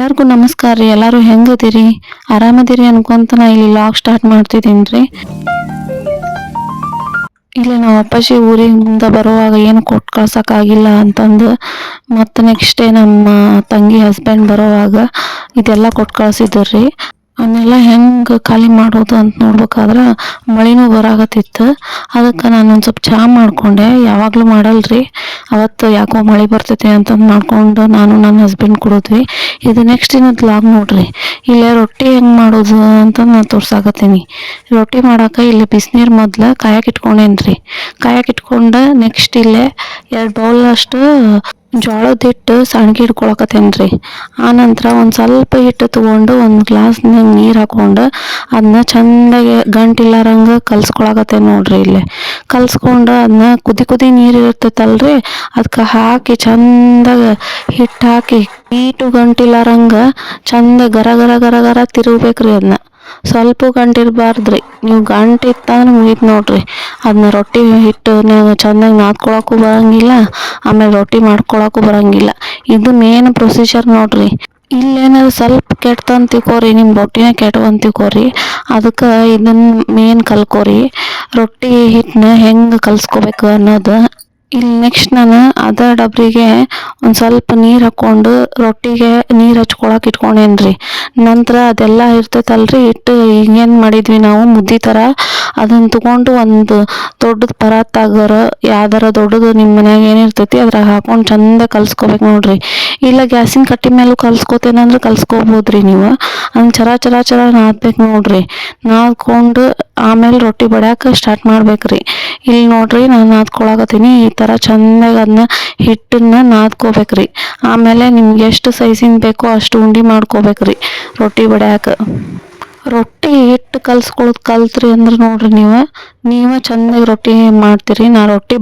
ಎಲ್ಲರಿಗೂ ನಮಸ್ಕಾರ ರೀ. ಎಲ್ಲರೂ ಹೆಂಗದಿರಿ? ಆರಾಮದಿರಿ ಅನ್ಕೊಂತ ನಾ ಇಲ್ಲಿ ಲಾಗ್ ಸ್ಟಾರ್ಟ್ ಮಾಡ್ತಿದ್ದೀನಿ ರೀ. ಇಲ್ಲಿ ನಾವು ಅಪ್ಪಾಜಿ ಊರಿಂದ ಬರುವಾಗ ಏನು ಕೊಟ್ಟು ಕಳ್ಸೋಕ್ಕಾಗಿಲ್ಲ ಅಂತಂದು, ಮತ್ತು ನೆಕ್ಸ್ಟ್ ಡೇ ನಮ್ಮ ತಂಗಿ ಹಸ್ಬೆಂಡ್ ಬರೋವಾಗ ಇದೆಲ್ಲ ಕೊಟ್ಟು ಕಳ್ಸಿದ್ರು ರೀ. ಅವನ್ನೆಲ್ಲ ಹೆಂಗೆ ಖಾಲಿ ಮಾಡೋದು ಅಂತ ನೋಡ್ಬೇಕಾದ್ರೆ ಮಳೆನೂ ಬರಾಕತ್ತಿತ್ತು. ಅದಕ್ಕೆ ನಾನು ಒಂದು ಸ್ವಲ್ಪ ಚಹಾ ಮಾಡಿಕೊಂಡೆ. ಯಾವಾಗಲೂ ಮಾಡಲ್ರಿ. ಅವತ್ತು ಯಾಕೋ ಮಳೆ ಬರ್ತೈತೆ ಅಂತಂದು ಮಾಡಿಕೊಂಡು ನಾನು ನನ್ನ ಹಸ್ಬೆಂಡ್ ಕೊಡಿದ್ವಿ. ಇದು ನೆಕ್ಸ್ಟ್ ದಿನದ ಲಾಗ್ ನೋಡ್ರಿ. ಇಲ್ಲೇ ರೊಟ್ಟಿ ಹೆಂಗೆ ಮಾಡೋದು ಅಂತ ನಾನು ತೋರ್ಸಾಕತ್ತೀನಿ. ರೊಟ್ಟಿ ಮಾಡಕ್ಕೆ ಇಲ್ಲಿ ಬಿಸಿನೀರು ಮೊದಲು ಕಾಯಕ್ಕೆ ಇಟ್ಕೊಂಡೇನ್ರಿ. ಕಾಯಕ್ಕೆ ಇಟ್ಕೊಂಡು ನೆಕ್ಸ್ಟ್ ಇಲ್ಲೇ ಎರಡು ಬೌಲ್ ಅಷ್ಟು ಜೋಳದ ಹಿಟ್ಟು ಸಣ್ಗೆ ಹಿಡ್ಕೊಳಕತ್ತೇನ್ರಿ. ಆನಂತರ ಒಂದು ಸ್ವಲ್ಪ ಹಿಟ್ಟು ತೊಗೊಂಡು ಒಂದು ಗ್ಲಾಸ್ನಾಗ ನೀರು ಹಾಕ್ಕೊಂಡು ಅದನ್ನ ಚೆಂದಾಗಿ ಗಂಟಿಲ್ಲಾರಂಗೆ ಕಲ್ಸ್ಕೊಳಕತ್ತೇನೆ ನೋಡ್ರಿ ಇಲ್ಲಿ. ಕಲ್ಸ್ಕೊಂಡು ಅದನ್ನ ಕುದಿ ಕುದಿ ನೀರು ಇರ್ತೈತಲ್ರಿ ಅದಕ್ಕೆ ಹಾಕಿ ಚಂದಾಗ ಹಿಟ್ಟು ಹಾಕಿ, ಈಟು ಗಂಟಿಲ್ಲಾರಂಗೆ ಚಂದ ಗರ ಗರ ಗರ ಗರ ತಿರುಗ್ಬೇಕ್ರಿ ಅದನ್ನ ಸ್ವಲ್ಪ ಇರಬಾರ್ದ್ರಿ. ನೀವು ಗಂಟು ಇತ್ತಂದ್ರೆ ಮುಗೀತು ನೋಡ್ರಿ. ಅದನ್ನ ರೊಟ್ಟಿ ಹಿಟ್ಟು ನೀವು ಚೆನ್ನಾಗಿ ನಾದ್ಕೊಳಕ್ಕೂ ಬರಂಗಿಲ್ಲ, ಆಮೇಲೆ ರೊಟ್ಟಿ ಮಾಡ್ಕೊಳಕ್ಕೂ ಬರೋಂಗಿಲ್ಲ. ಇದು ಮೇನ್ ಪ್ರೊಸೀಜರ್ ನೋಡ್ರಿ. ಇಲ್ಲೇನಾದ್ರು ಸ್ವಲ್ಪ ತಿಳ್ಕೊರಿ ನಿಮ್ಮ ರೊಟ್ಟಿನ ಕೆಟ್ಟವು ಅಂತ ತಿಳ್ಕೊರಿ. ಅದಕ್ಕೆ ಇದನ್ನ ಮೇನ್ ಕಲ್ಕೋರಿ. ರೊಟ್ಟಿ ಹಿಟ್ಟನ್ನ ಹೆಂಗೆ ಕಲ್ಸ್ಕೊಬೇಕು ಅನ್ನೋದು. ಇಲ್ಲಿ ನೆಕ್ಸ್ಟ್ ನಾನು ಅದ ಡಬ್ರಿಗೆ ಒಂದು ಸ್ವಲ್ಪ ನೀರು ಹಾಕ್ಕೊಂಡು ರೊಟ್ಟಿಗೆ ನೀರು ಹಚ್ಕೊಳಕ್ಕೆ ಇಟ್ಕೊಂಡೇನಿ ರೀ ನಂತರ ಅದೆಲ್ಲ ಇರ್ತೈತಲ್ರಿ, ಇಟ್ಟು ಈಗೇನು ಮಾಡಿದ್ವಿ ನಾವು, ಮುದ್ದೆ ಥರ ಅದನ್ನು ತಗೊಂಡು ಒಂದು ದೊಡ್ಡದು ಪರಾತಾಗರ ಯಾವ್ದಾರ ದೊಡ್ಡದು ನಿಮ್ಮ ಮನ್ಯಾಗ ಏನಿರ್ತೈತಿ ಅದ್ರಾಗ ಹಾಕೊಂಡು ಚಂದ ಕಲ್ಸ್ಕೊಬೇಕು ನೋಡ್ರಿ. ಇಲ್ಲ ಗ್ಯಾಸಿನ ಕಟ್ಟಿ ಮೇಲೂ ಕಲ್ಸ್ಕೊತೇನಂದ್ರೆ ಕಲ್ಸ್ಕೊಬೋದ್ರಿ ನೀವು. ಹಂಗೆ ಚರ ಚರ ಚರ ನಾದ್ಬೇಕು ನೋಡ್ರಿ. ನಾದ್ಕೊಂಡು ಆಮೇಲೆ ರೊಟ್ಟಿ ಬಡ್ಯಾಕ ಸ್ಟಾರ್ಟ್ ಮಾಡ್ಬೇಕ್ರಿ. ಇಲ್ಲಿ ನೋಡ್ರಿ ನಾನು ನಾದ್ಕೊಳಕತ್ತೀನಿ, ಈ ಥರ ಚಂದಾಗಿ ಅದನ್ನ ಹಿಟ್ಟನ್ನ ನಾದ್ಕೋಬೇಕ್ರಿ. ಆಮೇಲೆ ನಿಮ್ಗೆ ಎಷ್ಟು ಸೈಜಿನ ಬೇಕೋ ಅಷ್ಟು ಉಂಡೆ ಮಾಡ್ಕೋಬೇಕ್ರಿ, ರೊಟ್ಟಿ ಬಡ್ಯಾಕ. ರೊಟ್ಟಿ ಹಿಟ್ಟು ಕಲ್ಸ್ಕೊಳೋದು ಕಲ್ತ್ರಿ ಅಂದ್ರೆ ನೋಡ್ರಿ ನೀವು. ನೀವು ಚೆಂದಾಗಿ ರೊಟ್ಟಿ ಮಾಡ್ತೀರಿ. ನಾ ರೊಟ್ಟಿ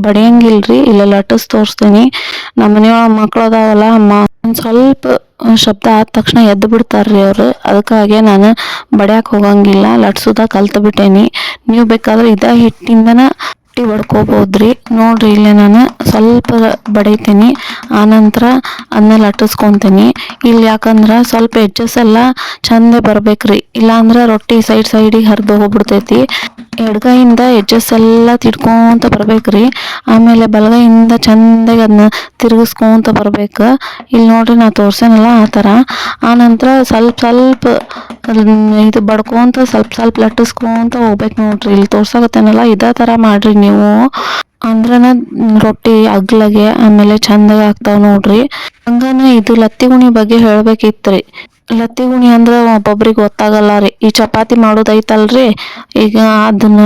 ರೀ ಇಲ್ಲ ಲಟಸ್ ತೋರಿಸ್ತೀನಿ. ನಮ್ಮ ಮನೆಯೊಳಗೆ ಮಕ್ಳು ಅದಾವಲ್ಲ, ಅಮ್ಮ ಒಂದು ಸ್ವಲ್ಪ ಶಬ್ದ ಆದ ತಕ್ಷಣ ಎದ್ದು ಬಿಡ್ತಾರ್ರಿ ಅವರು. ಅದಕ್ಕಾಗಿ ನಾನು ಬಡಿಯಕ್ಕೆ ಹೋಗಂಗಿಲ್ಲ ಲಟ್ಸುದ ಕಲ್ತು ಬಿಟ್ಟೇನಿ. ನೀವು ಬೇಕಾದ್ರೆ ಇದ ಹಿಟ್ಟಿಂದನ ರೊಟ್ಟಿ ಬಡ್ಕೋಬೋದ್ರಿ ನೋಡ್ರಿ ಇಲ್ಲೇ ನಾನು ಸ್ವಲ್ಪ ಬಡಿತೀನಿ ಆನಂತರ ಅದನ್ನ ಲಟ್ಟಿಸ್ಕೊತೀನಿ ಇಲ್ಲಿ ಯಾಕಂದ್ರೆ ಸ್ವಲ್ಪ ಎಡ್ಜಸ್ ಎಲ್ಲ ಚಂದ ಬರ್ಬೇಕ್ರಿ. ಇಲ್ಲಾಂದ್ರೆ ರೊಟ್ಟಿ ಸೈಡ್ ಸೈಡಿಗೆ ಹರಿದು ಹೋಗ್ಬಿಡ್ತೈತಿ. ಎಡಗೈಯಿಂದ ಎಡ್ಜಸ್ ಎಲ್ಲ ತಿಡ್ಕೊಂತ ಬರ್ಬೇಕ್ರಿ. ಆಮೇಲೆ ಬಲಗೈಯಿಂದ ಚಂದಾಗಿ ಅದನ್ನ ತಿರುಗಿಸ್ಕೊಂತ ಬರ್ಬೇಕು. ಇಲ್ಲಿ ನೋಡ್ರಿ ನಾ ತೋರ್ಸೇನಲ್ಲ ಆ ಥರ ಆನಂತರ ಸ್ವಲ್ಪ ಸ್ವಲ್ಪ ಇದು ಬಡ್ಕೊಂತ ಸ್ವಲ್ಪ ಸ್ವಲ್ಪ ಲಟ್ಟಿಸ್ಕೊಂತ ಹೋಗ್ಬೇಕು ನೋಡ್ರಿ. ಇಲ್ಲಿ ತೋರ್ಸಾಗತ್ತೇನಲ್ಲ ಇದೇ ಥರ ಮಾಡ್ರಿ ನೀವು. ಅಂದ್ರನ ರೊಟ್ಟಿ ಅಗ್ಲಗೆ ಆಮೇಲೆ ಚಂದಾಗಿ ಆಗ್ತಾವ ನೋಡ್ರಿ. ಹಂಗನ ಇದು ಲತ್ತಿಗುಣಿ ಗುಣಿ ಬಗ್ಗೆ ಹೇಳ್ಬೇಕಿತ್ರಿ. ಲತ್ತಿ ಗುಣಿ ಅಂದ್ರೆ ಒಬ್ಬೊಬ್ರಿಗೆ ಗೊತ್ತಾಗಲ್ಲ ರೀ. ಈ ಚಪಾತಿ ಮಾಡೋದೈತಲ್ರಿ ಈಗ ಅದನ್ನ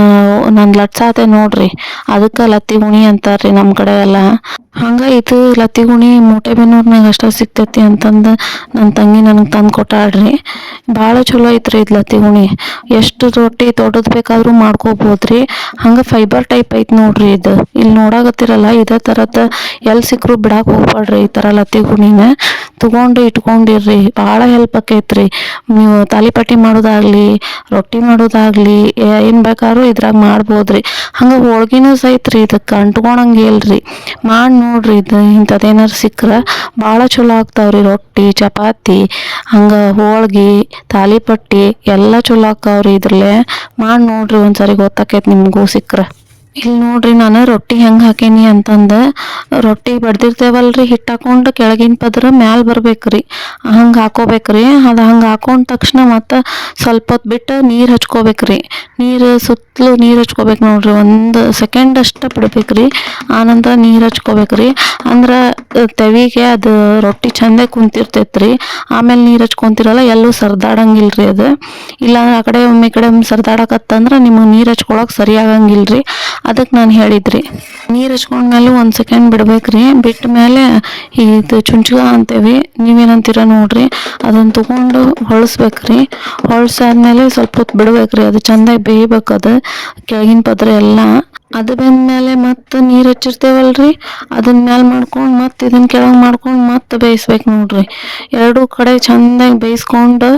ನಾನು ಲಟ್ಸಾತೆ ನೋಡ್ರಿ. ಅದಕ್ಕೆ ಲತ್ತಿ ಗುಣಿ ಅಂತಾರ್ರಿ ನಮ್ಮ ಕಡೆ ಎಲ್ಲ ಹಂಗ ಇದು ಲತ್ತಿ ಗುಣಿ ಮೂಟೆಬೆನ್ನೂರ್ನಾಗ ಅಷ್ಟ ಸಿಗ್ತೈತಿ ಅಂತಂದು ನನ್ನ ತಂಗಿ ನನಗೆ ತಂದು ಕೊಟ್ಟಾಡ್ರಿ ಭಾಳ ಚಲೋ ಐತ್ರಿ ಇದು ಲತ್ತಿ ಗುಣಿ ಎಷ್ಟು ರೊಟ್ಟಿ ದೊಡ್ಡದು ಬೇಕಾದ್ರೂ ಮಾಡ್ಕೋಬೋದ್ರಿ. ಹಂಗೆ ಫೈಬರ್ ಟೈಪ್ ಐತಿ ನೋಡ್ರಿ ಇದು. ಇಲ್ಲಿ ನೋಡಾಕತ್ತಿರಲ್ಲ, ಇದೇ ಥರದ ಎಲ್ಲಿ ಸಿಕ್ಕರೂ ಬಿಡಾಕ್ ಹೋಗ್ಬೇಡ್ರಿ ಈ ಥರ ಲತ್ತಿ ಗುಣಿನ ತಗೊಂಡು ಇಟ್ಕೊಂಡಿರ್ರಿ. ಭಾಳ ಹೆಲ್ಪ್ ಆಕೈತ್ರಿ ನೀವು ತಾಲಿಪಟ್ಟಿ ಮಾಡೋದಾಗ್ಲಿ, ರೊಟ್ಟಿ ಮಾಡೋದಾಗ್ಲಿ ಏನು ಬೇಕಾದ್ರೂ ಇದ್ರಾಗ ಮಾಡ್ಬೋದ್ರಿ. ಹಂಗೆ ಹೋಳ್ಗಿನೂ ಸಹಿತ ರೀ ಇದಕ್ಕೆ ಅಂಟ್ಕೊಳಂಗಿಲ್ರಿ ಮಾಡಿ ನೋಡ್ರಿ, ಇದು ಇಂಥದ್ದೇನಾರು ಸಿಕ್ಕರೆ ಭಾಳ ಚಲೋ ಆಗ್ತಾವ್ರಿ ರೊಟ್ಟಿ, ಚಪಾತಿ, ಹಂಗೆ ಹೋಳ್ಗಿ ತಾಲಿಪಟ್ಟಿ ಎಲ್ಲ ಚಲೋ ಆಗ್ತಾವ್ರಿ ಇದ್ರಲ್ಲೇ. ಮಾಡಿ ನೋಡ್ರಿ ಒಂದ್ಸರಿ ಗೊತ್ತಾಕೈತಿ ನಿಮಗೂ ಸಿಕ್ಕರೆ ಇಲ್ಲಿ ನೋಡ್ರಿ ನಾನು ರೊಟ್ಟಿ ಹೆಂಗೆ ಹಾಕೀನಿ ಅಂತಂದು, ರೊಟ್ಟಿ ಬಡ್ದಿರ್ತೇವಲ್ರಿ ಹಿಟ್ಟು ಹಾಕೊಂಡು ಕೆಳಗಿನ ಪದ್ರ ಮ್ಯಾಲೆ ಬರ್ಬೇಕ್ರಿ. ಹಂಗೆ ಹಾಕೋಬೇಕ್ರಿ, ಅದು ಹಂಗೆ ಹಾಕೊಂಡ ತಕ್ಷಣ ಮತ್ತೆ ಸ್ವಲ್ಪ ಹೊತ್ತು ಬಿಟ್ಟು ನೀರು ಹಚ್ಕೋಬೇಕ್ರಿ. ನೀರು ಸುತ್ತಲೂ ನೀರು ಹಚ್ಕೋಬೇಕು ನೋಡ್ರಿ, ಒಂದು ಸೆಕೆಂಡ್ ಬಿಡ್ಬೇಕು ರೀ. ಆನಂತರ ನೀರು ಹಚ್ಕೋಬೇಕ್ರಿ ಅಂದ್ರೆ ತೆವಿಗೆ ಅದು ರೊಟ್ಟಿ ಚಂದ ಕುಂತಿರ್ತೈತ್ರಿ ಆಮೇಲೆ ನೀರು ಹಚ್ಕೊಂತಿರಲ್ಲ, ಎಲ್ಲೂ ರೀ ಅದು. ಇಲ್ಲಾಂದ್ರೆ ಆ ಕಡೆ ಒಮ್ಮೆ ಕಡೆ ಒಮ್ಮೆ ಸರ್ದಾಡಕತ್ತಂದ್ರೆ ನಿಮಗೆ ನೀರು ಹಚ್ಕೊಳಕ್ಕೆ ಸರಿ ರೀ. ಅದಕ್ಕೆ ನಾನು ಹೇಳಿದ್ರಿ ನೀರು ಹಚ್ಕೊಂಡ್ಮೇಲೆ ಒಂದು ಸೆಕೆಂಡ್ ಬಿಡ್ಬೇಕ್ರಿ ಬಿಟ್ಟ ಮೇಲೆ ಇದು ಚುಂಚುಗ ಅಂತೇವಿ. ನೀವೇನಂತೀರ ನೋಡ್ರಿ. ಅದನ್ನ ತಗೊಂಡು ಹೊಳಸ್ಬೇಕ್ರಿ ಹೊಳ್ಸಾದ್ಮೇಲೆ ಸ್ವಲ್ಪ ಹೊತ್ತು ಬಿಡ್ಬೇಕ್ರಿ ಅದು ಚಂದಾಗಿ ಬೇಯ್ಬೇಕು ಅದು. ಕೆಳಗಿನ ಪದ್ರ ಎಲ್ಲ, ಅದು ಬೆಂದ್ಮೇಲೆ ಮತ್ತೆ ನೀರು ಹಚ್ಚಿರ್ತೇವಲ್ರಿ? ಅದನ್ನ ಮ್ಯಾಲೆ ಮಾಡ್ಕೊಂಡು ಮತ್ತೆ ಇದನ್ನ ಕೆಳಗೆ ಮಾಡ್ಕೊಂಡು ಮತ್ತೆ ಬೇಯಿಸ್ಬೇಕು ನೋಡ್ರಿ. ಎರಡೂ ಕಡೆ ಚಂದಾಗಿ ಬೇಯಿಸ್ಕೊಂಡು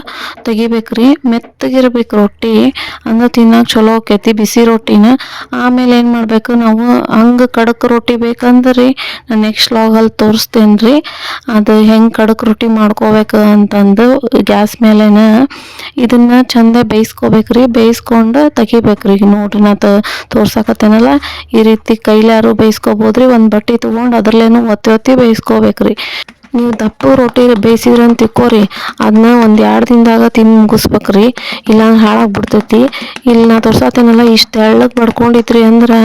ತೆಗಿಬೇಕ್ರಿ. ಮೆತ್ತಗಿರ್ಬೇಕು ರೊಟ್ಟಿ. ಅಂದ್ರೆ ತಿನ್ನಕ್ಕೆ ಚಲೋ ಆಕೈತಿ ಬಿಸಿ ರೊಟ್ಟಿನ. ಆಮೇಲೆ ಏನು ಮಾಡಬೇಕು ನಾವು? ಹಂಗೆ ಕಡಕ್ ರೊಟ್ಟಿ ಬೇಕಂದ್ರೆ. ನಾನು ನೆಕ್ಸ್ಟ್ ಲಾಗಲ್ಲಿ ತೋರಿಸ್ತೇನೆ ರೀ ಅದು ಹೆಂಗೆ ಕಡಕ್ ರೊಟ್ಟಿ ಮಾಡ್ಕೋಬೇಕು ಅಂತಂದು ಗ್ಯಾಸ್ ಮೇಲೆನ ಇದನ್ನ ಚಂದ ಬೇಯಿಸ್ಕೋಬೇಕ್ರಿ. ಬೇಯಿಸ್ಕೊಂಡು ತೆಗಿಬೇಕ್ರಿ. ಈಗ ನೋಡ್ರಿ ನಾ ತೋರ್ಸಕತ್ತೇನಲ್ಲ? ಈ ರೀತಿ ಕೈಲಾರು ಬೇಯಿಸ್ಕೋಬೋದ್ರಿ, ಒಂದು ಬಟ್ಟೆ ತೊಗೊಂಡು ಅದ್ರಲ್ಲೇನು ಒತ್ತಿ ಒತ್ತಿ ಬೇಯಿಸ್ಕೋಬೇಕ್ರಿ. ನೀವು ದಪ್ಪ ರೊಟ್ಟಿ ಬೇಯಿಸಿದ್ರಿ ಅಂತ ತಿಕ್ಕೋರಿ ಅದನ್ನ ಒಂದು ಎರಡು ದಿನದಾಗ ತಿಂದು ಮುಗಿಸ್ಬೇಕ್ರಿ. ಇಲ್ಲಾಂದ್ರೆ ಹಾಳಾಗ್ಬಿಡ್ತೈತಿ ಇಲ್ಲಿ ನಾ ತೋರ್ಸತ್ತೇನಲ್ಲ ಇಷ್ಟು ಎಳ್ಳಕ್ಕೆ ಬಡ್ಕೊಂಡಿದ್ರಿ ಅಂದ್ರೆ,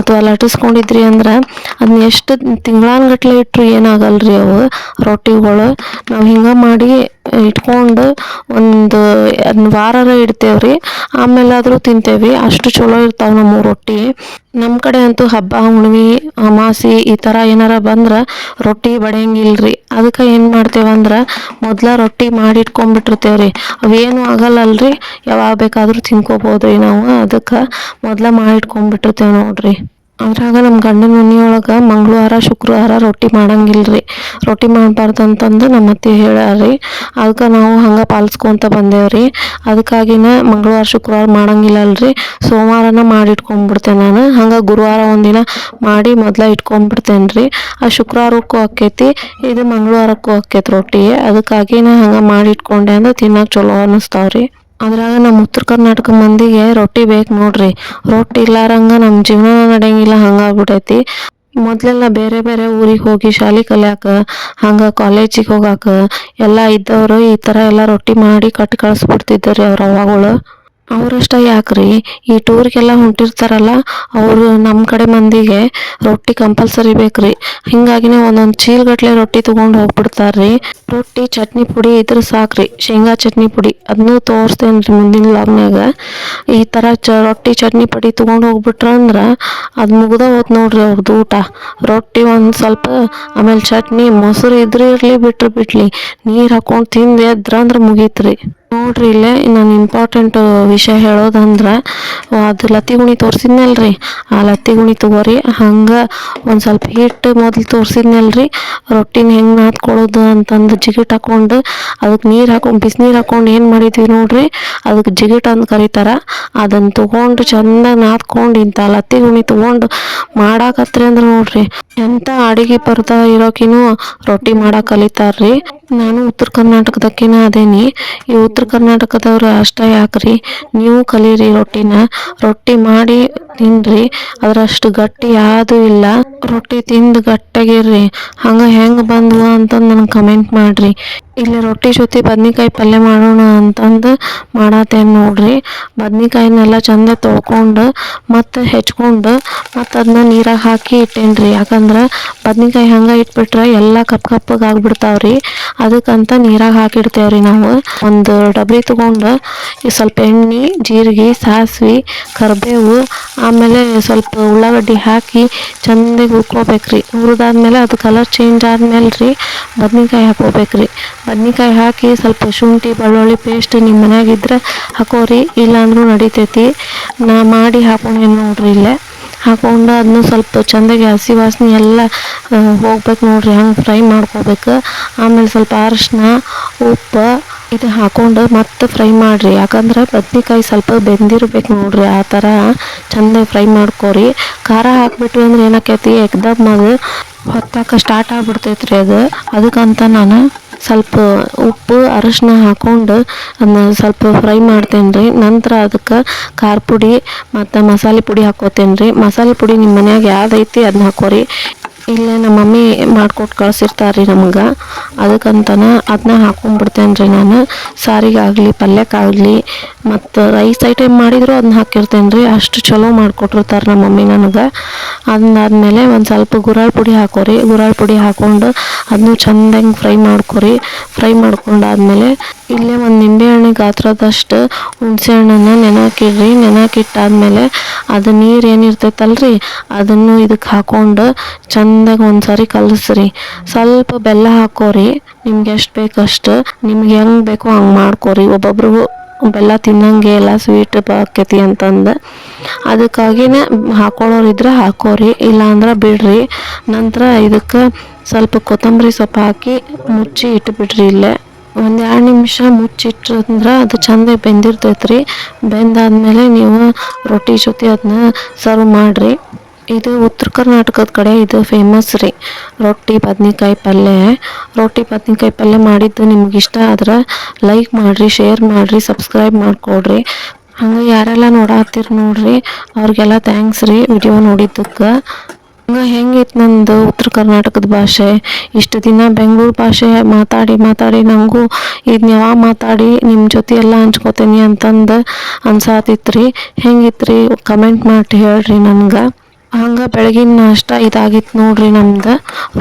ಅಥವಾ ಲಟ್ಟಿಸ್ಕೊಂಡಿದ್ರಿ ಅಂದ್ರೆ ಅದನ್ನ ಎಷ್ಟು ತಿಂಗಳಾನ್ಗಟ್ಲೆ ಇಟ್ಟರು ಏನಾಗಲ್ರಿ ಅವು ರೊಟ್ಟಿಗಳು? ನಾವು ಹಿಂಗೆ ಮಾಡಿ ಇಟ್ಕೊಂಡು ಒಂದು ಅದನ್ನ ಇಡ್ತೇವೆ ಇಡ್ತೇವ್ರಿ. ಆಮೇಲೆ ಆದರೂ ತಿಂತೇವಿ ಅಷ್ಟು ಚಲೋ ಇರ್ತಾವೆ ನಮ್ಮ ರೊಟ್ಟಿ. ನಮ್ಮ ಕಡೆ ಅಂತೂ ಹಬ್ಬ, ಹುಣ್ಮಿ, ಅಮಾಸಿ ಈ ಥರ ಏನಾರ ಬಂದ್ರೆ ರೊಟ್ಟಿ ಬಡಿಯಂಗಿಲ್ರಿ. ಅದಕ್ಕೆ ಏನು ಮಾಡ್ತೇವಂದ್ರೆ ಮೊದಲ ರೊಟ್ಟಿ ಮಾಡಿ ಇಟ್ಕೊಂಡ್ಬಿಟ್ಟಿರ್ತೇವ್ರಿ ಅವೇನು ಆಗಲ್ಲಲ್ರಿ. ಯಾವಾಗ ಬೇಕಾದರೂ ತಿನ್ಕೋಬೋದ್ರಿ ನಾವು. ಅದಕ್ಕೆ ಮೊದಲ ಮಾಡಿ ಇಟ್ಕೊಂಡ್ಬಿಟ್ಟಿರ್ತೇವೆ ನೋಡ್ರಿ. ಅದ್ರಾಗ ನಮ್ಮ ಗಂಡನ ಮನೆಯೊಳಗೆ ಮಂಗಳವಾರ, ಶುಕ್ರವಾರ ರೊಟ್ಟಿ ಮಾಡಂಗಿಲ್ರಿ. ರೊಟ್ಟಿ ಮಾಡಬಾರ್ದು ಅಂತಂದು ನಮ್ಮ ಅತ್ತೆ ಹೇಳ್ಯಾರಿ ಅದಕ್ಕೆ ನಾವು ಹಂಗೆ ಪಾಲಿಸ್ಕೊಂತ ಬಂದೇವ್ರಿ. ಅದಕ್ಕಾಗಿನ ಮಂಗಳವಾರ, ಶುಕ್ರವಾರ ಮಾಡಂಗಿಲ್ಲಲ್ರಿ. ಸೋಮವಾರನ ಮಾಡಿ ಇಟ್ಕೊಂಡ್ಬಿಡ್ತೇನೆ ನಾನು. ಹಂಗೆ ಗುರುವಾರ ಒಂದಿನ ಮಾಡಿ ಮೊದಲ ಇಟ್ಕೊಂಡ್ಬಿಡ್ತೇನೆ ರೀ ಆ ಶುಕ್ರವಾರಕ್ಕೂ ಆಕೈತಿ ಇದು ಮಂಗಳವಾರಕ್ಕೂ ಆಕೈತಿ ರೊಟ್ಟಿ. ಅದಕ್ಕಾಗಿ ನಾ ಹಂಗೆ ಮಾಡಿ ಇಟ್ಕೊಂಡೆ ಅಂದ್ರೆ ತಿನ್ನೋಕೆ ಚಲೋ ಅನ್ನಿಸ್ತಾವ್ರಿ ಅದ್ರಾಗ ನಮ್ಮ ಉತ್ತರ ಕರ್ನಾಟಕ ಮಂದಿಗೆ ರೊಟ್ಟಿ ಬೇಕು ನೋಡ್ರಿ. ರೊಟ್ಟಿ ಇಲ್ಲಾರಂಗ ನಮ್ಮ ಜೀವನ ನಡೆಯಂಗಿಲ್ಲ ಹಂಗಾಗ್ಬಿಟ್ಟೈತಿ ಮೊದ್ಲೆಲ್ಲ ಬೇರೆ ಬೇರೆ ಊರಿಗೆ ಹೋಗಿ ಶಾಲೆ ಕಲಿಯಾಕ, ಹಂಗೆ ಕಾಲೇಜಿಗೆ ಹೋಗಾಕ, ಎಲ್ಲ ಇದ್ದವರು ಈ ಥರ ಎಲ್ಲ ರೊಟ್ಟಿ ಮಾಡಿ ಕಟ್ಟಿ ಕಳಿಸ್ಬಿಡ್ತಿದ್ದರಿ ಅವ್ರ ಅವ್ವಗಳು ಅವರಷ್ಟ ಯಾಕ್ರಿ? ಈ ಟೂರ್ಗೆಲ್ಲ ಹೊಂಟಿರ್ತಾರಲ್ಲ, ಅವರು ನಮ್ಮ ಕಡೆ ಮಂದಿಗೆ ರೊಟ್ಟಿ ಕಂಪಲ್ಸರಿ ಬೇಕ್ರಿ. ಹಿಂಗಾಗಿನೇ ಒಂದೊಂದು ಚೀಲಗಟ್ಲೆ ರೊಟ್ಟಿ ತೊಗೊಂಡು ಹೋಗ್ಬಿಡ್ತಾರ್ರಿ. ರೊಟ್ಟಿ, ಚಟ್ನಿ ಪುಡಿ ಇದ್ರ ಸಾಕ್ರಿ. ಶೇಂಗಾ ಚಟ್ನಿ ಪುಡಿ. ಅದನ್ನೂ ತೋರಿಸ್ತೇನೆ ರೀ ಮುಂದಿನ ಲಾಗ್ನಾಗ ಈ ಥರ ಚ ರೊಟ್ಟಿ, ಚಟ್ನಿ ಪುಡಿ ತೊಗೊಂಡು ಹೋಗ್ಬಿಟ್ರೆ ಅಂದ್ರೆ ಅದು ಮುಗ್ದ ಹೋತ್ ನೋಡ್ರಿ ಅವ್ರದ್ದು ಊಟ. ರೊಟ್ಟಿ ಒಂದು ಸ್ವಲ್ಪ, ಆಮೇಲೆ ಚಟ್ನಿ, ಮೊಸರು ಇದ್ರೆ ಇರಲಿ, ಬಿಟ್ರೆ ಬಿಡಲಿ ನೀರು ಹಾಕೊಂಡು ತಿಂದು ಎದ್ರ ಅಂದ್ರೆ ಮುಗೀತ್ರಿ. ನೋಡ್ರಿ ಇಲ್ಲೇ ನಾನು ಇಂಪಾರ್ಟೆಂಟ್ ವಿಷಯ ಹೇಳೋದಂದ್ರೆ ಅದು ಲತ್ತಿ ಗುಣಿ ತೋರಿಸಿದ್ನಲ್ರಿ. ಆ ಲತ್ತಿ ಗುಣಿ ತಗೋರಿ, ಹಂಗೆ ಒಂದು ಸ್ವಲ್ಪ ಹಿಟ್ಟು ಮೊದಲು ತೋರಿಸಿದ್ನಲ್ರಿ. ರೊಟ್ಟಿನ ಹೆಂಗೆ ನಾದ್ಕೊಳ್ಳೋದು ಅಂತಂದು ಜಿಗಿಟ್ ಹಾಕೊಂಡು ಅದಕ್ಕೆ ನೀರು ಹಾಕೊಂಡು, ಬಿಸಿನೀರು ಹಾಕೊಂಡು ಏನು ಮಾಡಿದ್ವಿ ನೋಡ್ರಿ ಅದಕ್ಕೆ ಜಿಗಿಟ್ ಅಂತ ಕರೀತಾರ. ಅದನ್ನು ತೊಗೊಂಡು ಚಂದ ನಾದ್ಕೊಂಡು ಇಂಥ ಲತ್ತಿ ಗುಣಿ ತೊಗೊಂಡು ಮಾಡಾಕತ್ರಿ ಅಂದ್ರೆ ನೋಡ್ರಿ, ಎಂತ ಅಡಿಗೆ ಬರ್ತಾ ಇರೋಕಿನೂ ರೊಟ್ಟಿ ಮಾಡಾಕ ಕಲಿತಾರ್ರಿ. ನಾನು ಉತ್ತರ ಕರ್ನಾಟಕದಕ್ಕಿನ ಅದೇನಿ, ಈ ಉತ್ತರ ಕರ್ನಾಟಕದವ್ರು ಅಷ್ಟ ಯಾಕ್ರಿ, ನೀವು ಕಲೀರಿ ರೊಟ್ಟಿನ. ರೊಟ್ಟಿ ಮಾಡಿ ತಿನ್ರಿ, ಅದ್ರಷ್ಟು ಗಟ್ಟಿ ಯಾವುದು ಇಲ್ಲ. ರೊಟ್ಟಿ ತಿಂದು ಗಟ್ಟಾಗಿರ್ರಿ, ಹಂಗ ಹೆಂಗ್ ಬಂದ್ವು ಅಂತ ನನಗೆ ಕಮೆಂಟ್ ಮಾಡಿರಿ. ಇಲ್ಲಿ ರೊಟ್ಟಿ ಜೊತೆ ಬದ್ನಿಕಾಯಿ ಪಲ್ಯ ಮಾಡೋಣ ಅಂತಂದು ಮಾಡತ್ತೇನೆ ನೋಡ್ರಿ. ಬದ್ನಿಕಾಯಿನೆಲ್ಲ ಚಂದ ತೊಳ್ಕೊಂಡು ಮತ್ತು ಹೆಚ್ಕೊಂಡು ಮತ್ತು ಅದನ್ನ ನೀರಾಗ ಹಾಕಿ ಇಟ್ಟೇನ್ರಿ. ಯಾಕಂದ್ರೆ ಬದ್ನಿಕಾಯಿ ಹಂಗೆ ಇಟ್ಬಿಟ್ರೆ ಎಲ್ಲ ಕಪ್ ಕಪ್ಪಗೆ ಆಗ್ಬಿಡ್ತಾವ್ರಿ. ಅದಕ್ಕಂತ ನೀರಾಗ ಹಾಕಿಡ್ತೇವ್ರಿ ನಾವು. ಒಂದು ಡಬ್ರಿ ತೊಗೊಂಡು ಸ್ವಲ್ಪ ಎಣ್ಣೆ, ಜೀರಿಗೆ, ಸಾಸ್ವೆ, ಕರಿಬೇವು, ಆಮೇಲೆ ಸ್ವಲ್ಪ ಉಳ್ಳಾಗಡ್ಡಿ ಹಾಕಿ ಚಂದಾಗಿ ಹುರ್ಕೋಬೇಕ್ರಿ. ಹುರಿದಾದ್ಮೇಲೆ ಅದು ಕಲರ್ ಚೇಂಜ್ ಆದ್ಮೇಲೆ ರೀ ಬದ್ನಿಕಾಯಿ ಹಾಕೋಬೇಕ್ರಿ ಬದ್ನಿಕಾಯಿ ಹಾಕಿ ಸ್ವಲ್ಪ ಶುಂಠಿ, ಬೆಳ್ಳುಳ್ಳಿ ಪೇಸ್ಟ್ ನಿಮ್ಮ ಮನೆಯಾಗಿದ್ದರೆ ಹಾಕೋರಿ. ಇಲ್ಲಾಂದ್ರೂ ನಡಿತೈತಿ. ನಾ ಮಾಡಿ ಹಾಕೊಂಡೇನು ನೋಡ್ರಿ ಇಲ್ಲೇ. ಹಾಕೊಂಡು ಅದನ್ನು ಸ್ವಲ್ಪ ಚಂದಾಗಿ ಹಸಿ ವಾಸನೆ ಎಲ್ಲ ಹೋಗ್ಬೇಕು ನೋಡ್ರಿ. ಹಂಗೆ ಫ್ರೈ ಮಾಡ್ಕೋಬೇಕು. ಆಮೇಲೆ ಸ್ವಲ್ಪ ಅರಶಿನ, ಉಪ್ಪು ಇದು ಹಾಕೊಂಡು ಮತ್ತೆ ಫ್ರೈ ಮಾಡಿರಿ. ಯಾಕಂದ್ರೆ ಬದ್ನೆಕಾಯಿ ಸ್ವಲ್ಪ ಬೆಂದಿರ್ಬೇಕು ನೋಡ್ರಿ. ಆ ಥರ ಚಂದಾಗಿ ಫ್ರೈ ಮಾಡ್ಕೋರಿ. ಖಾರ ಹಾಕ್ಬಿಟ್ವಿ ಅಂದ್ರೆ ಏನಾಕೈತಿ ಎಕ್ದಮ್ ಅದು ಹೊತ್ತಾಕ ಸ್ಟಾರ್ಟ್ ಆಗ್ಬಿಡ್ತೈತ್ರಿ ಅದು. ಅದಕ್ಕಂತ ನಾನು ಸ್ವಲ್ಪ ಉಪ್ಪು, ಅರಶಿನ ಹಾಕ್ಕೊಂಡು ಅದನ್ನ ಸ್ವಲ್ಪ ಫ್ರೈ ಮಾಡ್ತೇನೆ ರೀ ನಂತರ ಅದಕ್ಕೆ ಖಾರ ಪುಡಿ ಮತ್ತು ಮಸಾಲೆ ಪುಡಿ ಹಾಕ್ಕೋತೇನೆ ರೀ ಮಸಾಲೆ ಪುಡಿ ನಿಮ್ಮ ಮನ್ಯಾಗ ಐತಿ ಅದನ್ನ ಹಾಕೋರಿ. ಇಲ್ಲೇ ನಮ್ಮ ಮಮ್ಮಿ ಮಾಡ್ಕೊಟ್ಟು ಕಳ್ಸಿರ್ತಾರೆ ರೀ ನಮ್ಗೆ. ಅದಕ್ಕಂತನ ಅದನ್ನ ಹಾಕೊಂಡ್ಬಿಡ್ತೇನೆ ರೀ ನಾನು. ಸಾರಿಗಾಗಲಿ ಪಲ್ಯಕ್ಕಾಗಲಿ ಮತ್ತು ರೈಸ್ ಐಟಮ್ ಮಾಡಿದ್ರು ಅದನ್ನ ಹಾಕಿರ್ತೇನೆ ರೀ ಅಷ್ಟು ಚಲೋ ಮಾಡಿಕೊಟ್ಟಿರ್ತಾರೆ ನಮ್ಮ ಮಮ್ಮಿ ನನಗೆ. ಅದನ್ನಾದ್ಮೇಲೆ ಒಂದು ಸ್ವಲ್ಪ ಗುರಾಳ್ ಪುಡಿ ಹಾಕೋರಿ. ಗುರಾಳ್ ಪುಡಿ ಹಾಕ್ಕೊಂಡು ಅದನ್ನು ಚೆಂದಂಗೆ ಫ್ರೈ ಮಾಡ್ಕೊರಿ. ಫ್ರೈ ಮಾಡ್ಕೊಂಡಾದ್ಮೇಲೆ ಇಲ್ಲೇ ಒಂದು ನಿಂಬೆಹಣ್ಣು ಗಾತ್ರದಷ್ಟು ಹುಣಸೆ ಹಣ್ಣನ್ನು ನೆನಾಕಿಡ್ರಿ. ನೆನಾಕಿಟ್ಟಾದ್ಮೇಲೆ ಅದು ನೀರು ಏನಿರ್ತೈತಲ್ರಿ ಅದನ್ನು ಇದಕ್ಕೆ ಹಾಕೊಂಡು ಒಂದು ಸಾರಿ ಕಲಸ್ರಿ. ಸ್ವಲ್ಪ ಬೆಲ್ಲ ಹಾಕೋರಿ. ನಿಮ್ಗೆ ಎಷ್ಟು ಬೇಕಷ್ಟು. ನಿಮ್ಗೆ ಹೆಂಗೆ ಬೇಕೋ ಹಂಗೆ ಮಾಡ್ಕೋರಿ. ಒಬ್ಬೊಬ್ರಿಗೂ ಬೆಲ್ಲ ತಿನ್ ತಿನ್ನಂಗೆ ಎಲ್ಲ ಸ್ವೀಟ್ ಆಕೈತಿ ಅಂತಂದು. ಅದಕ್ಕಾಗಿನೇ ಹಾಕೊಳ್ಳೋರಿದ್ರೆ ಹಾಕೋರಿ. ಇಲ್ಲಾಂದ್ರೆ ಬಿಡ್ರಿ. ನಂತರ ಇದಕ್ಕೆ ಸ್ವಲ್ಪ ಕೊತ್ತಂಬರಿ ಸೊಪ್ಪು ಹಾಕಿ ಮುಚ್ಚಿ ಇಟ್ಬಿಡ್ರಿ ಇಲ್ಲೇ. ಒಂದು ಎರಡು ನಿಮಿಷ ಮುಚ್ಚಿಟ್ರಂದ್ರೆ ಅದು ಚೆಂದ ಬೆಂದಿರ್ತೈತೆ ರೀ ಬೆಂದಾದ್ಮೇಲೆ ನೀವು ರೊಟ್ಟಿ ಜೊತೆ ಅದನ್ನ ಸರ್ವ್ ಮಾಡಿರಿ. ಇದು ಉತ್ತರ ಕರ್ನಾಟಕದ ಕಡೆ ಇದು ಫೇಮಸ್ ರೀ. ರೊಟ್ಟಿ ಬದ್ನಿಕಾಯಿ ಪಲ್ಯ. ರೊಟ್ಟಿ ಬದ್ನಿಕಾಯಿ ಪಲ್ಯ ಮಾಡಿದ್ದು ನಿಮ್ಗೆ ಇಷ್ಟ ಆದ್ರೆ ಲೈಕ್ ಮಾಡಿರಿ ಶೇರ್ ಮಾಡಿರಿ ಸಬ್ಸ್ಕ್ರೈಬ್ ಮಾಡಿಕೊಡ್ರಿ. ಹಂಗೆ ಯಾರೆಲ್ಲ ನೋಡಾತ್ತೀರಿ ನೋಡ್ರಿ, ಅವ್ರಿಗೆಲ್ಲ ಥ್ಯಾಂಕ್ಸ್ ರೀ ವಿಡಿಯೋ ನೋಡಿದ್ದಕ್ಕೆ. ಹಂಗೆ ಹೆಂಗಿತ್ತು ನಂದು ಉತ್ತರ ಕರ್ನಾಟಕದ ಭಾಷೆ. ಇಷ್ಟು ದಿನ ಬೆಂಗಳೂರು ಭಾಷೆ ಮಾತಾಡಿ ಮಾತಾಡಿ ನನಗೂ ಇದನ್ನ ಯಾವಾಗ ಮಾತಾಡಿ ನಿಮ್ಮ ಜೊತೆ ಎಲ್ಲ ಹಂಚ್ಕೋತೀನಿ ಅಂತಂದು ಅನ್ಸಾತಿತ್ತು ರೀ ಹೆಂಗಿತ್ತು ರೀ ಕಮೆಂಟ್ ಮಾಡಿ ಹೇಳ್ರಿ ನನ್ಗೆ. ಹಂಗೆ ಬೆಳಗಿನ ನಾಷ್ಟ ಇದಾಗಿತ್ತು ನೋಡ್ರಿ ನಮ್ದು.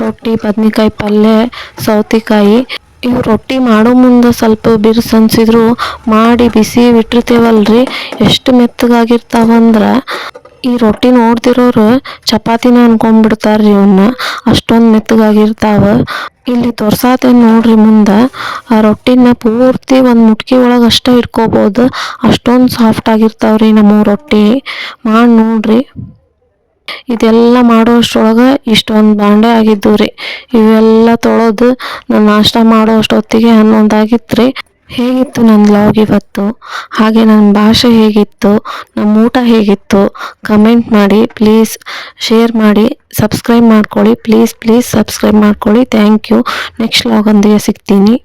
ರೊಟ್ಟಿ, ಬದ್ನಿಕಾಯಿ ಪಲ್ಯ ಸೌತೆಕಾಯಿ. ಇವು ರೊಟ್ಟಿ ಮಾಡೋ ಮುಂದೆ ಸ್ವಲ್ಪ ಬಿರುಸು ಅನ್ಸಿದ್ರು ಮಾಡಿ ಬಿಸಿ ಬಿಟ್ಟಿರ್ತೇವಲ್ರಿ ಎಷ್ಟು ಮೆತ್ತಗಾಗಿರ್ತಾವಂದ್ರೆ. ಈ ರೊಟ್ಟಿ ನೋಡ್ತಿರೋರು ಚಪಾತಿನ ಅನ್ಕೊಂಡ್ಬಿಡ್ತಾರ್ರಿ ಇವನ್ನ ಅಷ್ಟೊಂದು ಮೆತ್ತಗಾಗಿರ್ತಾವ. ಇಲ್ಲಿ ತೋರ್ಸಾತೇನ್ ನೋಡ್ರಿ ಮುಂದೆ. ಆ ರೊಟ್ಟಿನ ಪೂರ್ತಿ ಒಂದು ಮುಟ್ಕಿ ಒಳಗೆ ಅಷ್ಟೇ ಇಟ್ಕೋಬೋದು. ಅಷ್ಟೊಂದು ಸಾಫ್ಟ್ ಆಗಿರ್ತಾವ್ರಿ ನಮ್ಮ ರೊಟ್ಟಿ. ಮಾಡಿ ನೋಡ್ರಿ. ಇದೆಲ್ಲ ಮಾಡೋ ಅಷ್ಟ್ರೊಳಗೆ ಇಷ್ಟೊಂದು ಬಾಂಡೆ ಆಗಿದ್ದು ರೀ. ಇವೆಲ್ಲ ತೊಳೆದು ನಾನು ನಾಷ್ಟ ಮಾಡೋ ಅಷ್ಟೊತ್ತಿಗೆ ಹನ್ನೊಂದಾಗಿತ್ತು ರೀ ಹೇಗಿತ್ತು ನನ್ನ ಲಾಗ್ ಇವತ್ತು? ಹಾಗೆ ನನ್ನ ಭಾಷೆ ಹೇಗಿತ್ತು? ನಮ್ಮ ಊಟ ಹೇಗಿತ್ತು? ಕಮೆಂಟ್ ಮಾಡಿ ಪ್ಲೀಸ್ ಶೇರ್ ಮಾಡಿ ಸಬ್ಸ್ಕ್ರೈಬ್ ಮಾಡ್ಕೊಳ್ಳಿ. ಪ್ಲೀಸ್ ಪ್ಲೀಸ್ ಸಬ್ಸ್ಕ್ರೈಬ್ ಮಾಡ್ಕೊಳ್ಳಿ. ಥ್ಯಾಂಕ್ ಯು ನೆಕ್ಸ್ಟ್ ಲಾಗೊಂದಿಗೆ ಸಿಗ್ತೀನಿ.